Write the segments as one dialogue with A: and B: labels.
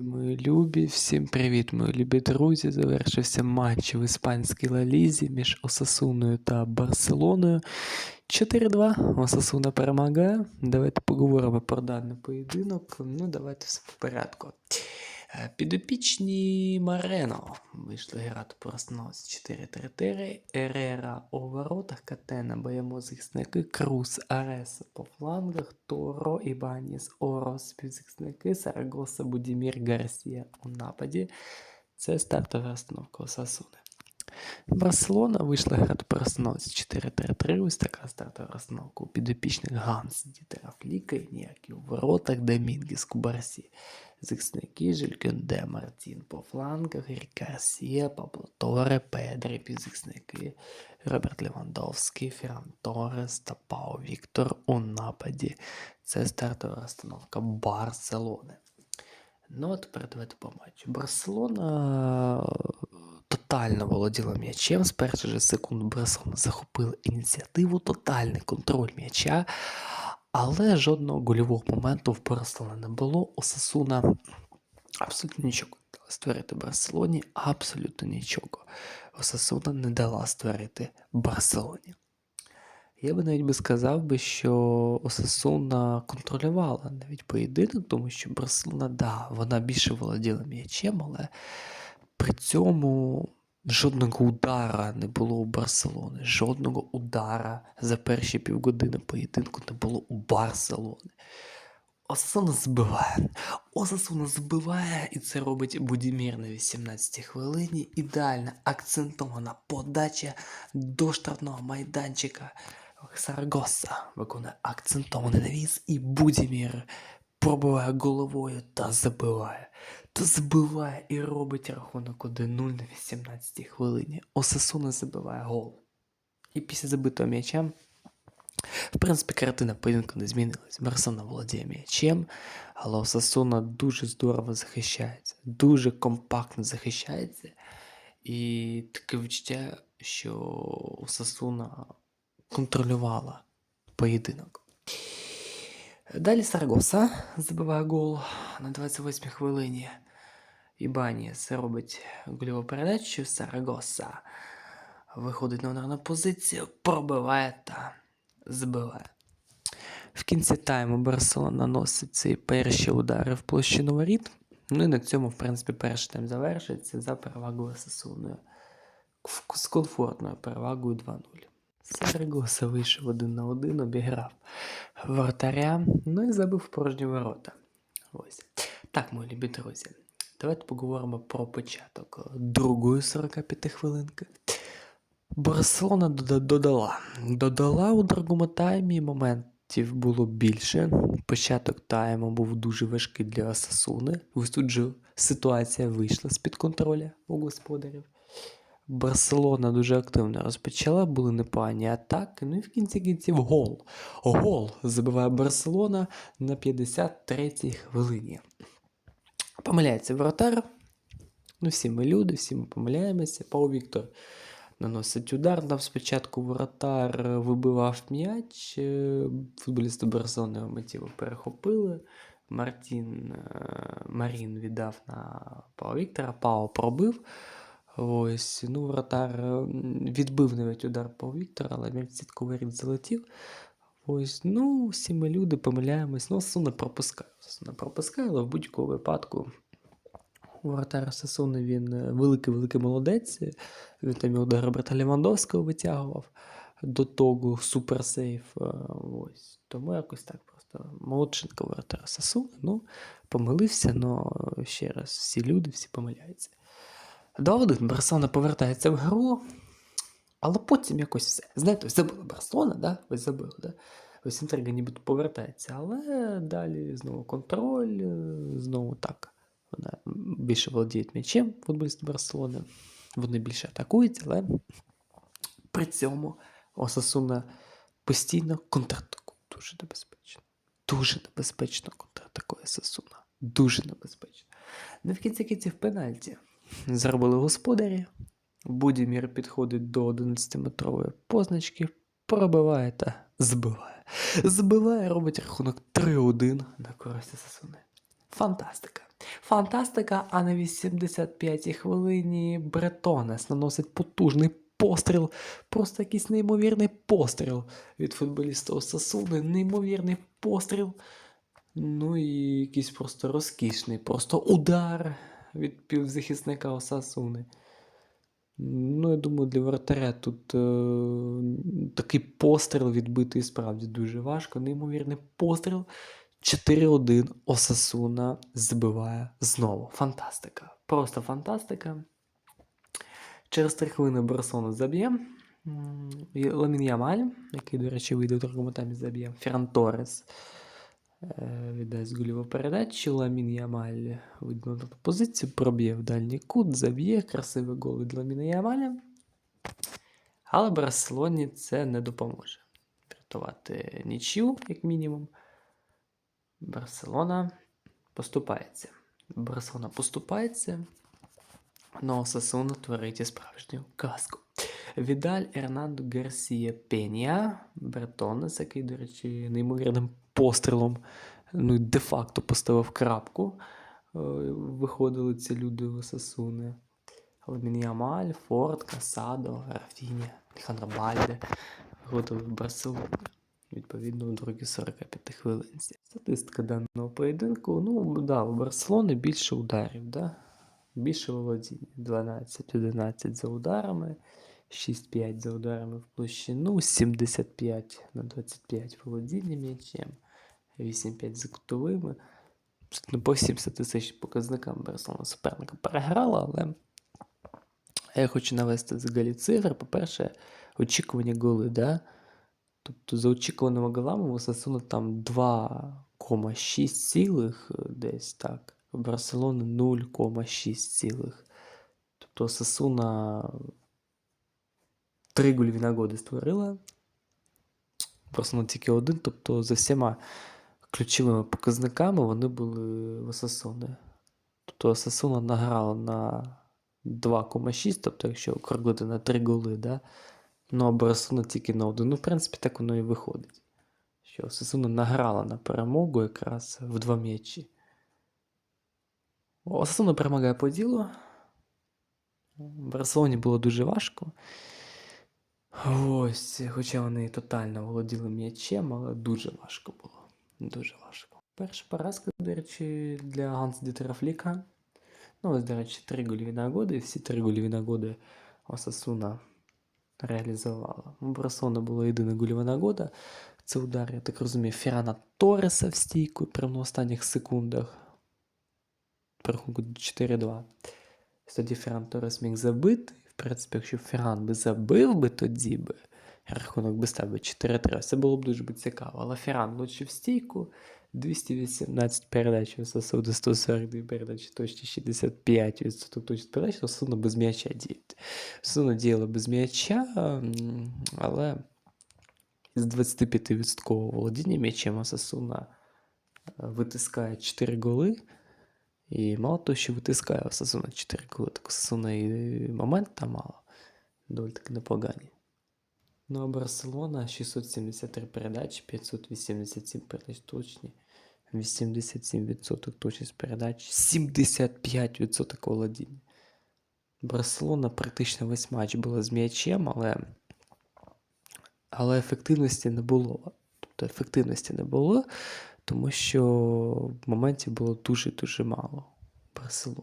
A: Мої любі, всім привіт, мої любі друзі. Завершився матч в іспанській Ла-Лізі між Осасуною та Барселоною. 4-2. Осасуна перемагає. Давайте поговоримо про даний поєдинок. Ну, давайте все по порядку. Підопічні Марено вийшли грати проснулось 4-3-3. Ерера у воротах, Катена, боємо захисники, Круз, Ареса по флангах, Торо, Ібаніс, Орос, співзахисники, Сарагоса, Будімір, Гарсія у нападі. Це стартова розстановка Осасуни. Барселона вийшла грати проснулась 4-3-3. Ось така стартова розстановка у підопічних Ганс, Дітера Фліка, ніякі у воротах, Домінгіс, Кубарсі. Захисники Жюлькенде, Мартін по флангах, Рік Гарсія, Пабло Торе, Педрі, півзахисники, Роберт Левандовський, Ферран Торрес та Пау Віктор у нападі. Це стартова розстановка Барселони. Ну, а тепер давайте по матчу. Барселона тотально володіла м'ячем. З перших же секунд Барселона захопила ініціативу, тотальний контроль м'яча. Але жодного гольового моменту в Барселоні не було. Осасуна абсолютно нічого не дала створити Барселоні. Абсолютно нічого. Осасуна не дала створити Барселоні. Я би навіть би сказав би, що Осасуна контролювала навіть поєдинок, тому що Барселона, да, вона більше володіла м'ячем, але при цьому жодного удара не було у Барселони. Жодного удара за перші півгодини поєдинку не було у Барселони. Осасуна збиває. Осасуна збиває, і це робить Будімір на 18-й хвилині. Ідеальна акцентована подача до штрафного майданчика. Сарагоса виконує акцентований навіс, і Будімір пробиває головою та забиває. Та забиває і робить рахунок 1-0 на 18-й хвилині. Осасуна забиває гол. І після забитого м'яча в принципі, картина поєдинку не змінилась. Барселона володіє м'ячем, але Осасуна дуже здорово захищається, дуже компактно захищається. І таке відчуття, що Осасуна контролювала поєдинок. Далі Сарагоса забиває гол на 28 хвилині. Ібаніс робить гольову передачу. Сарагоса виходить на ударну позицію, пробиває та збиває. В кінці тайму Барселона наносить ці перші удари в площину воріт. Ну і на цьому, в принципі, перший тайм завершується за перевагою Сасуною. З комфортною перевагою 2-0. Сарагоса вийшов один на один, обіграв воротаря, ну і забив порожні ворота. Ось. Так, мої любі друзі, давайте поговоримо про початок другої 45 хвилинки. Барселона додала. Додала у другому таймі моментів було більше. Початок тайму був дуже важкий для Асасуни. Ось тут же ситуація вийшла з-під контроля у господарів. Барселона дуже активно розпочала, були непогані атаки. Ну і в кінці кінців гол. Гол забиває Барселона на 53-й хвилині. Помиляється воротар. Ну, всі ми люди, всі ми помиляємося. Пау Віктор наносить удар. Там спочатку воротар вибивав м'яч. е, Футболісти Барселони його перехопили. Мартін е, Марін віддав на Пау Віктора, Пау пробив. Ось, ну, воротар відбив навіть удар Пау Віктора, але м'яч сітковий рід залетів. Ось, ну, всі ми люди помиляємось. Ну, Сасуна пропускає. Сасуна пропускає, але в будь-якому випадку воротар Сасуни він е, великий-великий молодець. Він там і удар Роберта Лівандовського витягував до того суперсейф. е, Ось. Тому якось так просто молодшинка воротара Сасуни. Ну, помилився, але ще раз, всі люди, всі помиляються. 2-1 Барселона повертається в гру, але потім якось все. Знаєте, ось забила Барселона, да? ось забила, да? ось інтрига нібито повертається, але далі знову контроль, е, знову так. Вона більше володіє м'ячем футболісти Барселони. Вони більше атакують, але при цьому Осасуна постійно контратакує. Дуже небезпечно. Дуже небезпечно контратакує Осасуна. Дуже небезпечно. Ну в кінці кінців пенальті. Зробили господарі. Будімір підходить до 11-метрової позначки, пробиває та збиває. Збиває, робить рахунок 3-1 на користь Сасуни. Фантастика. Фантастика, а на 85-й хвилині Бретонес наносить потужний постріл. Просто якийсь неймовірний постріл від футболіста Осасуни. Неймовірний постріл. Ну і якийсь просто розкішний, просто удар від півзахисника Осасуни. Ну, я думаю, для вратаря тут е, такий постріл відбитий справді дуже важко. Неймовірний постріл. 4-1 Осасуна збиває знову. Фантастика. Просто фантастика. Через 3 хвилини Барселона заб'є. Ламін Ямаль, який, до речі, вийде в другому таймі заб'є. Ферран Торрес е, віддасть гольову передачу. Ламін Ямаль вийде на позицію, проб'є в дальній кут, заб'є. Красивий гол від Ламіна Ямаля. Але Барселоні це не допоможе. Врятувати нічю, як мінімум. Барселона поступається. Барселона поступається. Но Сасуна творить і справжню казку. Відаль Ернандо Гарсія Пенія, Бретонес, який, до речі, неймовірним пострілом, ну де-факто поставив крапку. Е, Виходили ці люди в Сасуни. Ламін Форд, Касадо, Рафіня, Алехандро Бальде виходили в Барселону. Відповідно, у другій 45 хвилинці. Статистика даного поєдинку. Ну, да, у Барселони більше ударів, да? більше володіння. 12-11 за ударами, 6-5 за ударами в площину, 75 на 25 володіння м'ячем, 8-5 за кутовими. Ну, по всім статистичним показникам Барселона суперника переграла, але я хочу навести взагалі цифри. По-перше, очікування голи, да? Тобто за очікуваними голами у Сасуна там 2,6 цілих е, десь так. У Барселони 0,6 цілих. Тобто Сасуна 3 гольові нагоди створила. Барселона тільки один. Тобто за всіма ключовими показниками вони були в Сасуни. Тобто Сасуна награла на 2,6, тобто якщо округлити на 3 голи, да? Ну, а Барселона тільки на один. Ну, в принципі, так воно і виходить. Що Сасуна награла на перемогу якраз в два м'ячі. Осасуна перемагає по ділу. Барселоні було дуже важко. Ось, хоча вони тотально володіли м'ячем, але дуже важко було. Дуже важко. Перша поразка, до речі, для Ганс Дітера Фліка. Ну, ось, до речі, три гольові нагоди. Всі три гольові нагоди Осасуна реалізувала. У Барселони була єдина гольова нагода. Це удар, я так розумію, Феррана Торреса в стійку прямо на останніх секундах. По рахунку 4-2. Тоді Ферран Торрес міг забити. Принципі, якщо Ферран би забив би тоді би, рахунок би став би 4-3. Це було б дуже би цікаво. Але Ферран влучив стійку. 218 передач висосав до 142 передачі, точно 65 відсоток точно передач, то Суна без м'яча діє. Суна діяла без м'яча, але з 25% володіння м'ячем Осасуна е, витискає 4 голи. І мало того, що витискає Осасуна 4 голи, так Осасуна і момент там мало. Доволі таки непогані. Ну а Барселона 673 передачі, 587 передач точні, 87% точність передач, 75% володіння. Барселона практично весь матч була з м'ячем, але, але ефективності не було. Тобто ефективності не було, тому що моментів було дуже-дуже мало. Барселона.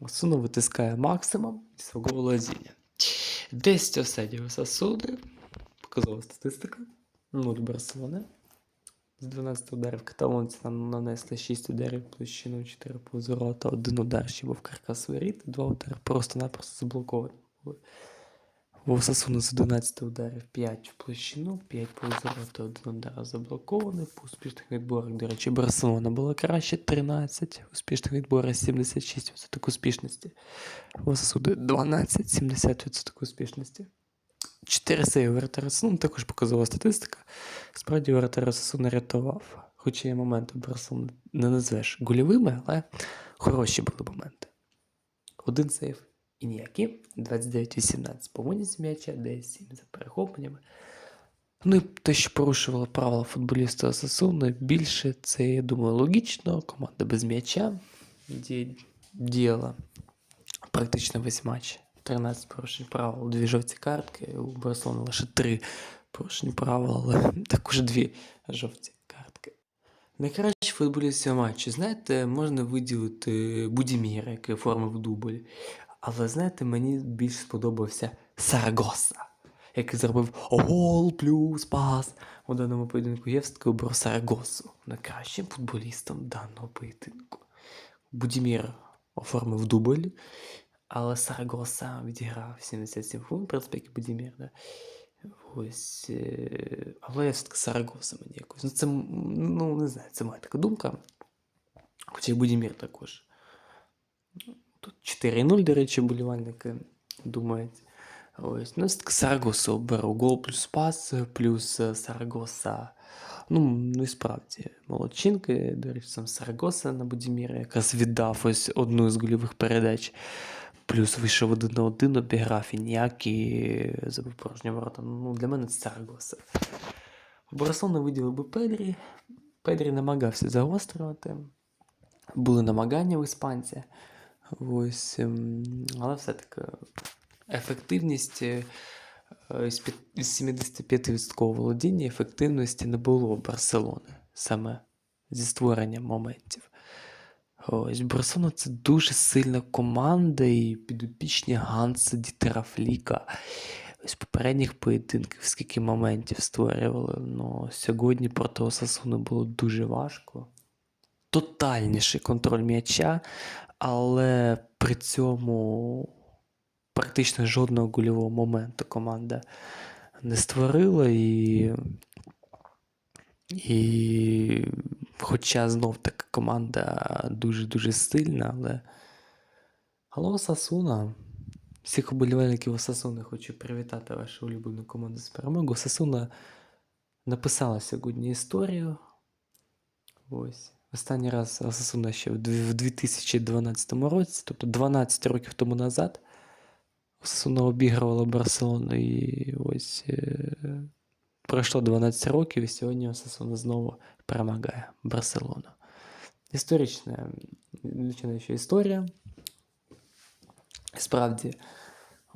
A: Осуна витискає максимум свого володіння. 10 офсайдів Сасуди. Показова статистика. 0 Барселони. З 12 ударів каталонці нам нанесли 6 ударів площину 4 повз ворота, один удар ще був каркас воріт, два удари просто-напросто заблоковані були. У Сасуна з 11 ударів 5 в площину, 5 повз ворота, один удар заблокований. По успішних відборах, до речі, Барселона була краще 13, успішних відборах 76% успішності. У 12, 70% успішності. 4 сейви вратаря Сасуна, також показова статистика. Справді вратар Сасуна рятував. Хоча є моменти Барселони не назвеш гольовими, але хороші були моменти. Один сейв і ніякі. 29-18 по винісі м'яча, 10-7 за перехопленнями. Ну і те, що порушувало правила футболіста Осасуни, більше це, я думаю, логічно. Команда без м'яча діяла практично весь матч. 13 порушень правил, дві жовті картки. У Барселони лише три порушень правил, але також дві жовті картки. Найкращий футболіст цього матчу, знаєте, можна виділити Будіміра, який оформив дубль. Але знаєте, мені більш сподобався Сарагоса, який зробив гол плюс пас. У даному поєдинку я все-таки обрав Сарагосу найкращим футболістом даного поєдинку. Будімір оформив дубль, але Сарагоса відіграв 77 хвилин, в принципі, як і Будімір, да? Ось. е, Але я все-таки Сарагоса мені якось. Ну, це, ну, не знаю, це моя така думка. Хоча й Будімір також. Тут 4-0, до речі, болівальники думають. Ось. Ну, все-таки Сарагосу беру. Гол плюс пас, плюс е, Сарагоса. Ну, ну і справді, молодчинки. До речі, сам Сарагоса на Будіміра якраз віддав ось одну з гольових передач. Плюс вийшов один на один, обіграв і ніякі забив порожні ворота. Ну, для мене це Сарагоса. Барселона виділив би Педрі. Педрі намагався загострювати. Були намагання у іспанця. Ось, ем, але все-таки ефективність е, з 75% володіння ефективності не було у Барселони саме зі створенням моментів. Ось Барселона це дуже сильна команда і підопічні Ганса Дітера Фліка. Ось попередніх поєдинках скільки моментів створювали. Ну, сьогодні проти Осасуни було дуже важко. Тотальніший контроль м'яча, але при цьому практично жодного гольового моменту команда не створила і. І хоча знов таки команда дуже-дуже сильна, але. Але Осасуна. Всіх уболівальників Осасуни хочу привітати вашу улюблену команду з перемогою. Осасуна написала сьогодні історію. Ось. Останній раз Осасуна ще в 2012 році, тобто 12 років тому назад, Осасуна обігрувала Барселону і ось е, пройшло 12 років, і сьогодні Осасуна знову перемагає Барселону. Історична, що історія. Справді,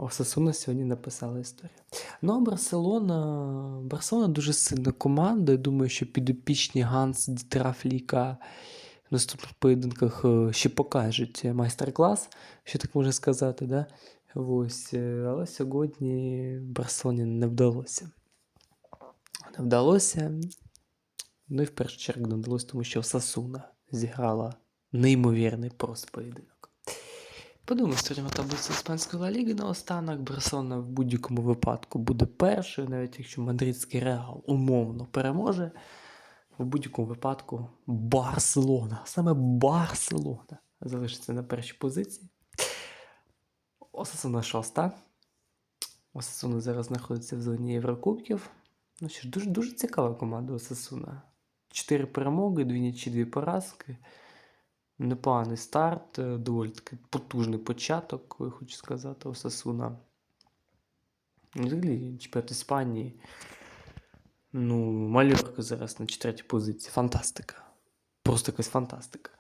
A: Осасуна сьогодні написала історію. Ну, а Барселона, Барселона дуже сильна команда. Я думаю, що підопічні Ганс Дітера Фліка в наступних поєдинках е, ще покажуть майстер-клас, що так можна сказати. Да? Ось, е, але сьогодні Барселоні не вдалося. Не вдалося. Ну і в першу чергу не вдалося, тому що Сасуна зіграла неймовірний просто поєдинок. Подумаю, створимо таблицю іспанської Ліги наостанок. Барселона в будь-якому випадку буде першою, навіть якщо мадридський реал умовно переможе. В будь-якому випадку Барселона, саме Барселона залишиться на першій позиції. Осасуна шоста. Осасуна зараз знаходиться в зоні Єврокубків. Ну що ж, дуже, дуже цікава команда Осасуна. Чотири перемоги, дві нічі, дві поразки. Непоганий старт, е, доволі таки потужний початок, я хочу сказати, Осасуна. Взагалі, чемпіонат Іспанії. Ну, Мальорка зараз на четвертій позиції. Фантастика. Просто якась фантастика.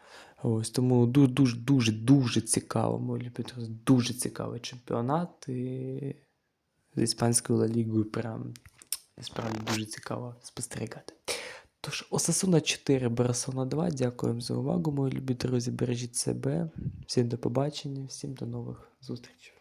A: Ось тому дуже дуже цікаво, мой дуже цікавий чемпіонат. І з іспанською Лігою прям справді дуже цікаво спостерігати. Тож, Осасуна 4, Барасона 2. Дякуємо за увагу, мої любі друзі. Бережіть себе. Всім до побачення, всім до нових зустрічей.